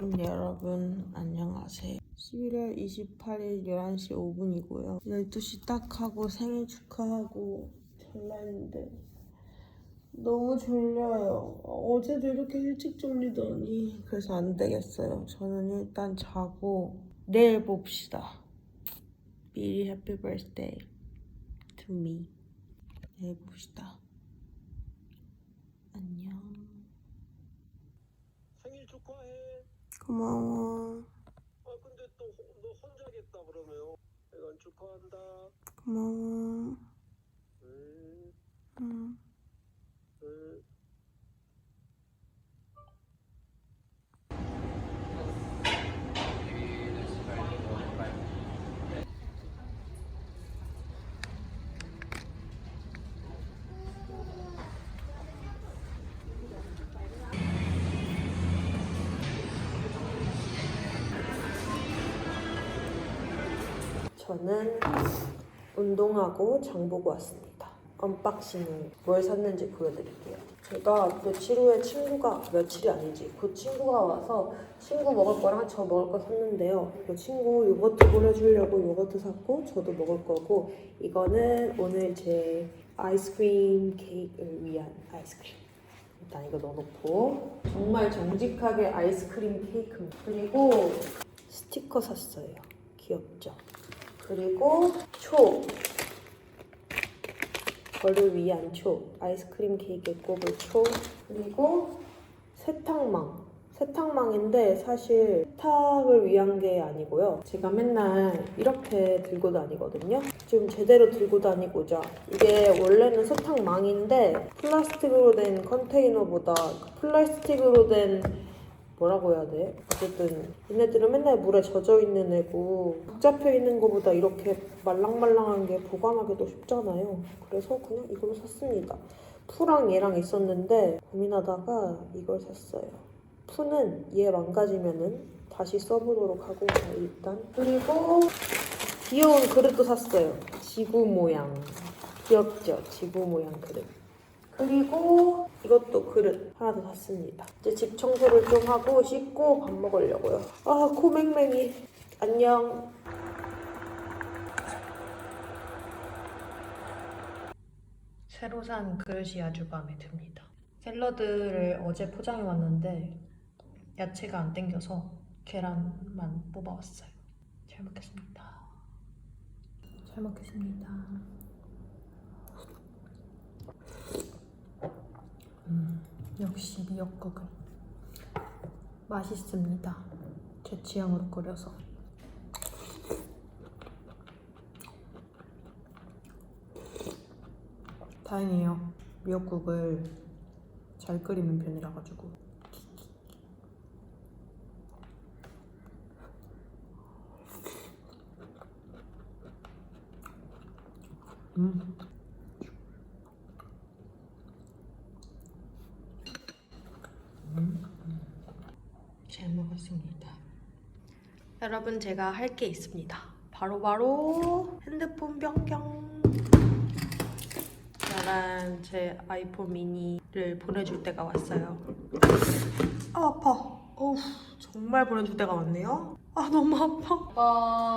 음, 여러분 안녕하세요. 11월 28일 11시 5분이고요. 12시 딱 하고 생일 축하하고 잘났는데 너무 졸려요. 어제도 이렇게 일찍 졸리더니 그래서 안 되겠어요. 저는 일단 자고 내일 봅시다. 미리 해피 버스데이 to. 내일 봅시다. 안녕. 생일 축하해. 고마워. 아 근데 또너 혼자겠다 그러면. 이건 축하한다. 고마워. 음, 응. 음. 저는 운동하고 장 보고 왔습니다. 언박싱을 뭘 샀는지 보여드릴게요. 제가 며칠 후에 친구가 며칠이 아니지 그 친구가 와서 친구 먹을 거랑 저 먹을 거 샀는데요. 그 친구 요거트 보내주려고 요거트 샀고 저도 먹을 거고 이거는 오늘 제 아이스크림 케이크를 위한 아이스크림. 일단 이거 넣어놓고 정말 정직하게 아이스크림 케이크입니다. 그리고 스티커 샀어요. 귀엽죠? 그리고 초. 저를 위한 초. 아이스크림 케이크에 꼽을 초. 그리고 세탁망. 세탁망인데 사실 세탁을 위한 게 아니고요. 제가 맨날 이렇게 들고 다니거든요. 좀 제대로 들고 다니고자. 이게 원래는 세탁망인데 플라스틱으로 된 컨테이너보다 플라스틱으로 된 뭐라고 해야 돼? 어쨌든 얘네들은 맨날 물에 젖어 있는 애고 붙잡혀 있는 것보다 이렇게 말랑말랑한 게 보관하기도 쉽잖아요. 그래서 그냥 이걸로 샀습니다. 푸랑 얘랑 있었는데 고민하다가 이걸 샀어요. 푸는 얘 망가지면은 다시 써보도록 하고 자, 일단 그리고 귀여운 그릇도 샀어요. 지구 모양 귀엽죠? 지구 모양 그릇. 그리고 이것도 그릇 하나 더 샀습니다. 이제 집 청소를 좀 하고 씻고 밥 먹으려고요. 아, 코맹맹이. 안녕. 새로 산 그릇이 아주 마음에 듭니다. 샐러드를 어제 포장해 왔는데 야채가 안 땡겨서 계란만 뽑아왔어요. 잘 먹겠습니다. 잘 먹겠습니다. 음, 역시 미역국은 맛있습니다. 제 취향으로 끓여서. 다행이에요. 미역국을 잘 끓이는 편이라 가지고. 음. 잘 먹었습니다. 여러분 제가 할 게 있습니다. 바로 바로 핸드폰 변경. 짜란 제 아이폰 미니를 보내줄 때가 왔어요. 아 아파. 어우 정말 보내줄 때가 왔네요. 아 너무 아파.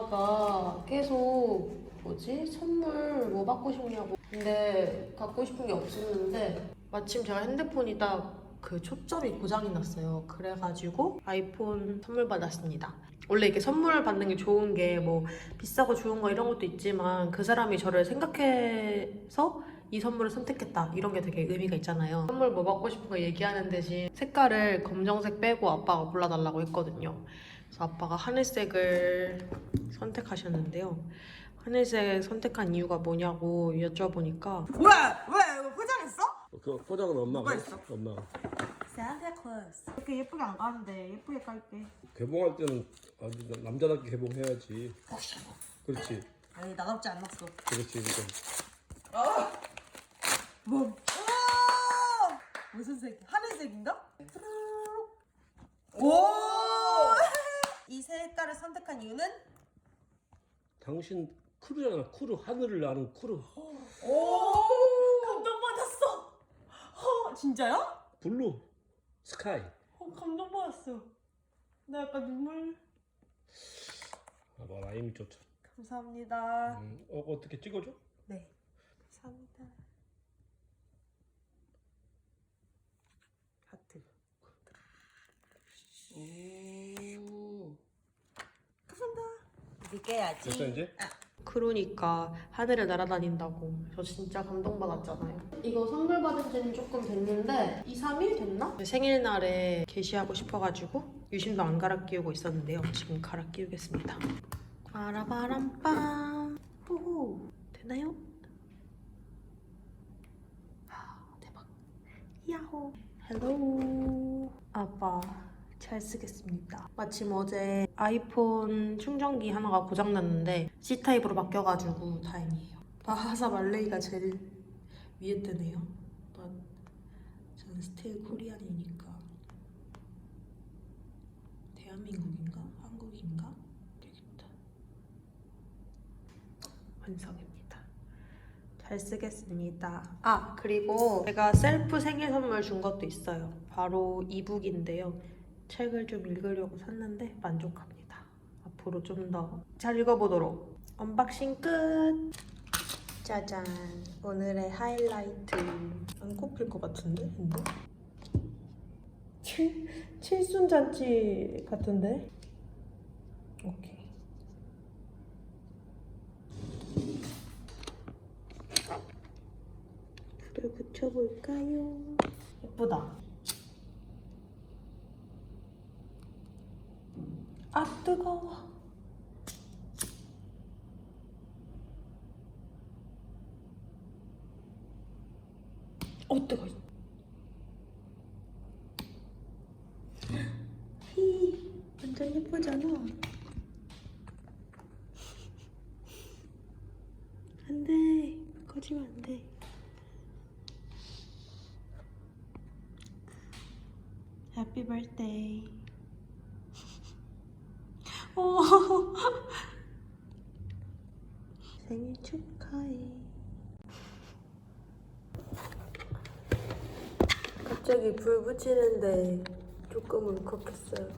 아빠가 계속 뭐지 선물 뭐 받고 싶냐고. 근데 갖고 싶은 게 없었는데 마침 제가 핸드폰이 딱 그 초점이 고장이 났어요. 그래가지고 아이폰 선물 받았습니다. 원래 이렇게 선물을 받는 게 좋은 게 뭐 비싸고 좋은 거 이런 것도 있지만 그 사람이 저를 생각해서 이 선물을 선택했다 이런 게 되게 의미가 있잖아요. 선물 뭐 받고 싶은 거 얘기하는 대신 색깔을 검정색 빼고 아빠가 골라달라고 했거든요. 그래서 아빠가 하늘색을 선택하셨는데요. 하늘색 선택한 이유가 뭐냐고 여쭤보니까 왜? 왜? 그 포장은 엄마가 누가 했어? 엄마가. 산타클로스 이렇게 예쁘게 안 가는데 예쁘게 깔게 개봉할 때는 아주 남자답게 개봉해야지. 그렇지. 아니 나답지 않았어 그렇지. 그러니까. 뭐? 우와! 무슨 색? 하늘색인가? 오! 이 색깔을 선택한 이유는? 당신 크루잖아. 크루 하늘을 나는 크루. 오! 진짜요? 블루 스카이. 어, 감동받았어 나 약간 눈물. 아, 뭐 라임이 좋죠. 감사합니다. 음, 어 어떻게 찍어줘? 네. 감사합니다. 하트. 오. 감사합니다. 믿게야지. 됐어 이제? 그러니까 하늘을 날아다닌다고. 저 진짜 감동받았잖아요. 이거 선물 받은 지는 조금 됐는데 2, 3일 됐나? 생일날에 게시하고 싶어가지고 유심도 안 갈아 끼우고 있었는데요. 지금 갈아 끼우겠습니다. 빠라바람빰 호호. 되나요? 아 대박. 야호. 헬로. 아빠 잘 쓰겠습니다. 마침 어제 아이폰 충전기 하나가 고장났는데 C타입으로 바뀌어가지고 다행이에요. 바하사 말레이가 제일 위에 뜨네요. 난 저는 스틸 코리안이니까 대한민국인가? 한국인가? 되겠다. 완성입니다. 잘 쓰겠습니다. 아 그리고 제가 셀프 생일 선물 준 것도 있어요. 바로 이북인데요. 책을 좀 읽으려고 샀는데 만족합니다. 앞으로 좀 더 잘 읽어보도록 언박싱 끝. 짜잔 오늘의 하이라이트 안 꼽힐 것 같은데 근데 칠 칠순 잔치 같은데 오케이 불을 붙여볼까요? 예쁘다. 아 뜨거워. 어 뜨거. 히 완전 예쁘잖아. 안돼 꺼지면 안돼. 해피 birthday. 어. 생일 축하해. 갑자기 불 붙이는데 조금 울컥했어요.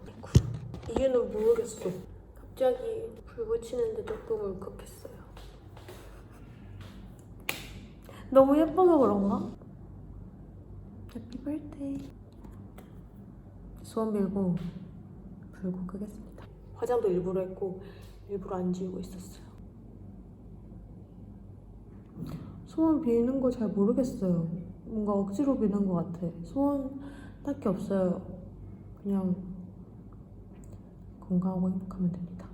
이유는 모르겠어. 갑자기 불 붙이는데 조금 울컥했어요. 너무 예뻐서 그런가? 해피 birthday. 소원 빌고 불고 끄겠습니다. 화장도 일부러 했고 일부러 안 지우고 있었어요. 소원 비는 거 잘 모르겠어요. 뭔가 억지로 비는 것 같아. 소원 딱히 없어요. 그냥 건강하고 행복하면 됩니다.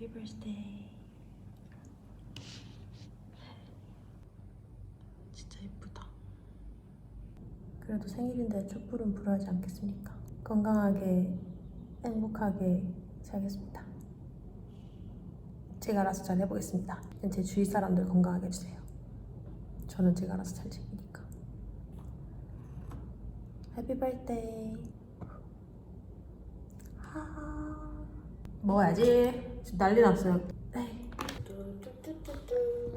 Happy birthday. 진짜 예쁘다. 그래도 생일인데 촛불은 불어야지 않겠습니까? 건강하게 행복하게 살겠습니다. 제가 알아서 잘 해보겠습니다. 제 주위 사람들 건강하게 해주세요. 저는 제가 알아서 잘 지키니까. 해피 birthday. 하. 먹어야지. 지금 난리 났어요. 네.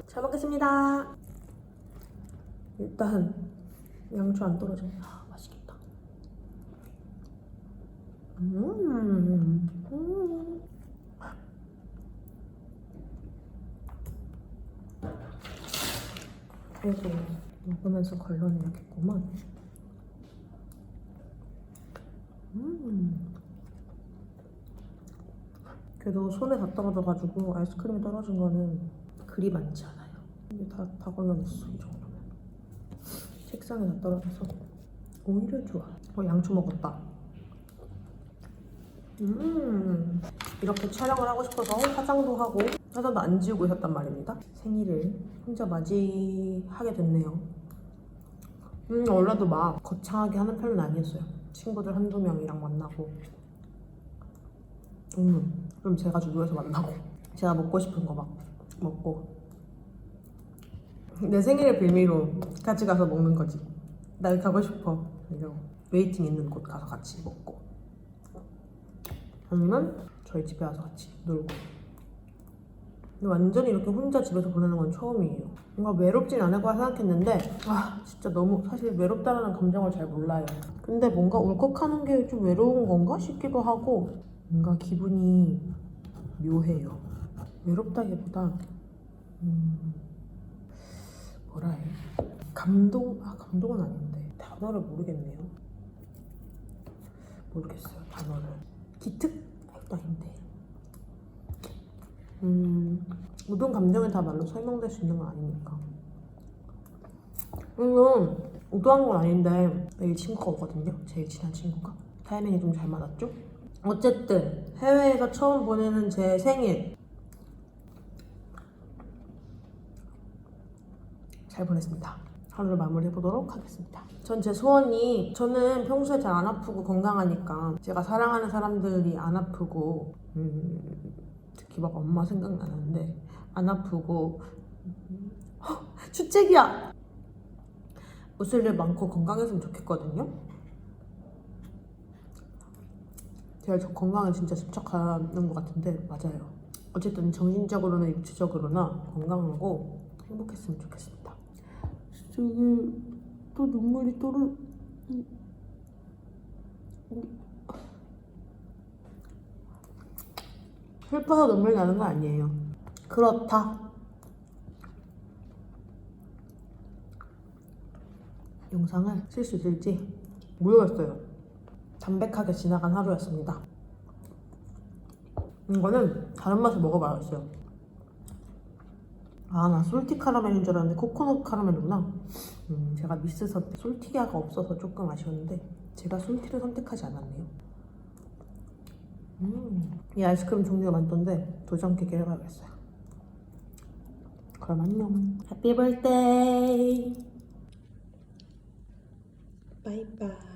잘 먹겠습니다. 일단 양초 안 떨어져. 아, 맛있겠다. 음. 음. 그래도 먹으면서 걸러내야겠구만. 음. 그래도 손에 다 떨어져가지고 아이스크림이 떨어진 거는 그리 많지 않아요. 이게 다, 다 걸러냈어, 이 정도면. 책상에 다 떨어져서 오히려 좋아. 어, 양초 먹었다. 음, 이렇게 촬영을 하고 싶어서 화장도 하고 화장도 안 지우고 있었단 말입니다. 생일을 혼자 맞이하게 됐네요. 음, 원래도 막 거창하게 하는 편은 아니었어요. 친구들 한두 명이랑 만나고. 음, 그럼 제가 주도해서 만나고. 제가 먹고 싶은 거 막 먹고. 내 생일의 빌미로 같이 가서 먹는 거지. 나 여기 가고 싶어. 이러고. 웨이팅 있는 곳 가서 같이 먹고. 아니면 저희 집에 와서 같이 놀고. 근데 완전히 이렇게 혼자 집에서 보내는 건 처음이에요. 뭔가 외롭진 않을 거라 생각했는데 아 진짜 너무 사실 외롭다라는 감정을 잘 몰라요. 근데 뭔가 울컥하는 게 좀 외로운 건가 싶기도 하고 뭔가 기분이 묘해요. 외롭다기보다 음, 뭐라 해? 감동? 아 감동은 아닌데 단어를 모르겠네요. 모르겠어요 단어를. 기특? 이것도 아닌데. 음 모든 감정이 다 말로 설명될 수 있는 건 아니니까. 물론 의도한 건 아닌데 내일 친구가 오거든요. 제일 친한 친구가. 타이밍이 좀 잘 맞았죠? 어쨌든 해외에서 처음 보내는 제 생일 잘 보냈습니다. 하루를 마무리해 보도록 하겠습니다. 전 제 소원이 저는 평소에 잘 안 아프고 건강하니까 제가 사랑하는 사람들이 안 아프고 음, 특히 막 엄마 생각나는데 안 아프고 음, 헉, 주책이야. 웃을 일 많고 건강했으면 좋겠거든요. 제가 저 건강에 진짜 집착하는 것 같은데 맞아요. 어쨌든 정신적으로나 육체적으로나 건강하고 행복했으면 좋겠습니다. 이게 또 눈물이 또르 슬퍼서 눈물 나는 거 아니에요. 그렇다. 영상을 쓸 수 있을지 모르겠어요. 담백하게 지나간 하루였습니다. 이거는 다른 맛을 먹어봐야겠어요. 아, 나 솔티 카라멜인 줄 알았는데 코코넛 카라멜이구나. 음, 제가 미스 선택, 솔티가 없어서 조금 아쉬웠는데 제가 솔티를 선택하지 않았네요. 음, 이 아이스크림 종류가 많던데 도전 케이크 해봐야겠어요. 그럼 안녕. 해피 birthday. 바이바이.